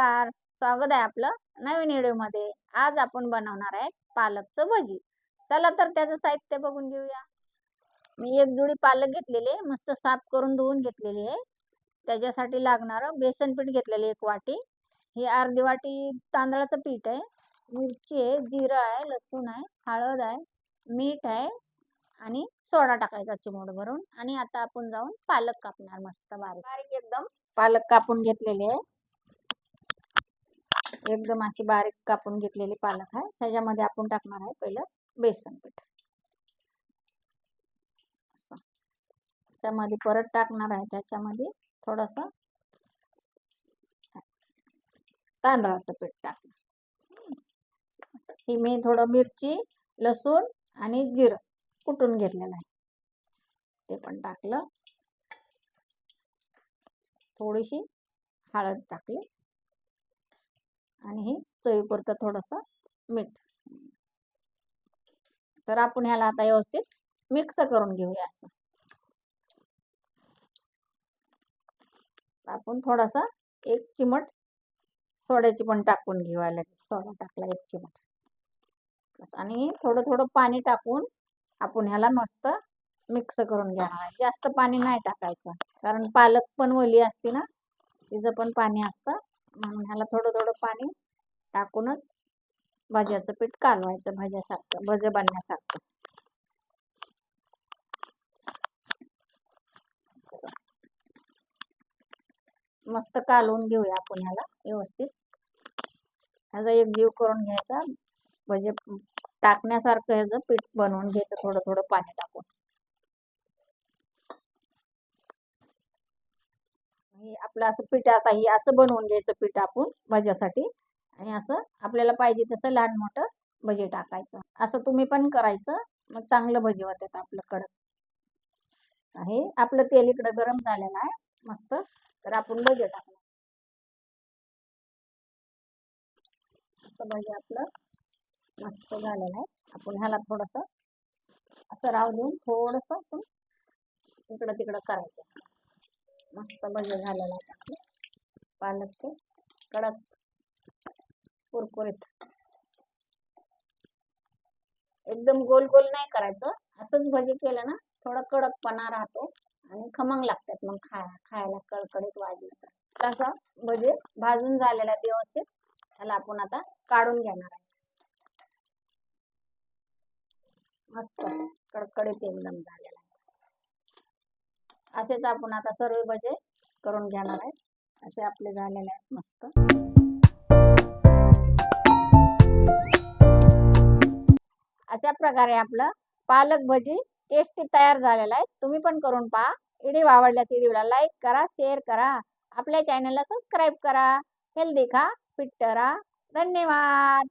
नमस्कार. स्वागत आहे आपलं नवीन व्हिडिओमध्ये आज आपण बनवणार आहे पालकचं भजी. चला तर त्याचं साहित्य बघून घेऊया. मी एक जुडी पालक घेतलेली आहे. मस्त साफ करून धुवून घेतलेली आहे. त्याच्यासाठी लागणारं बेसन पीठ घेतलेले एक वाटी. ही अर्धी वाटी तांदळाचं पीठ आहे. मिरची आहे जिरं आहे लसूण आहे हळद आहे मीठ आहे आणि सोडा टाकायचा चिमोड भरून. आणि आता आपण जाऊन पालक कापणार मस्त बारीक. बारीक एकदम. पालक कापून घेतलेले आहे. एकदम अशी बारीक कापून घेतलेली पालक आहे. त्याच्यामध्ये आपण टाकणार आहे पहिलं बेसन पीठ. असं. त्याच्यामध्ये परत टाकणार आहे. त्याच्यामध्ये थोडस तांदळाचं पीठ टाकणार. ही मी थोडं मिरची लसूण आणि जिरं कुटून घेतलेलं आहे. ते पण टाकलं. थोडीशी हळद टाकली. आणि हे चवीपुरतं थोडंसं मीठ. तर आपण ह्याला आता व्यवस्थित मिक्स करून घेऊया असं. आपण थोडासा एक चिमट सोड्याची पण टाकून घेऊया लगेच सोडा टाकला एक चिमट. आणि थोडं थोडं पाणी टाकून आपण ह्याला मस्त मिक्स करून घ्यावा जास्त पाणी नाही टाकायचं. कारण पालक पण ओली असते ना तिचं पण पाणी असतं. ह्याला थोडं थोडं पाणी टाकूनच भाज्याचं पीठ कालवायचं भाज्यासारखं भजे बनण्यासारखं. मस्त कालवून घेऊया आपण ह्याला व्यवस्थित. ह्याचा एक जीव करून घ्यायचा. भजे टाकण्यासारखं ह्याचं पीठ बनवून घ्यायचं थोडं थोडं पाणी टाकून. आपलं असं पिठा काही असं बनवून घ्यायचं पीठ आपण भज्यासाठी. आणि असं आपल्याला पाहिजे तसं लहान मोठं भजे टाकायचं. असं तुम्ही पण करायचं. मग चांगलं भजी होतात आपलं कडक. आहे आपलं तेल इकडं गरम झालेलं आहे. मस्त. तर आपण भजे टाकलं भजे आपलं मस्त झालेलं आहे. आपण ह्याला थोडस असं राहू देऊन थोडस आपण इकडं तिकडं करायचं. मस्त भजे झालेलं आहे. पालक ते कडक कुरकुरीत. एकदम गोल गोल नाही करायचं. असंच भजी केलं ना थोडा कडकपणा राहतो आणि खमंग लागतात मग खायला खायला कडकडीत वाजलं तर तसा भजे भाजून झालेला व्यवस्थित. त्याला आपण आता काढून घेणार आहे. मस्त कडकडीत एकदम झालेला आहे. असेच आपण आता सर्व भजे करून घेणार आहे. असे आपले झालेले आहेत मस्त. अशा प्रकारे आपलं पालक भजी टेस्टी तयार झालेला आहे. तुम्ही पण करून पहा. व्हिडिओ आवडल्यास व्हिडिओला लाईक करा शेअर करा. आपल्या चॅनलला सबस्क्राईब करा. हेल्दी खा फिट करा धन्यवाद.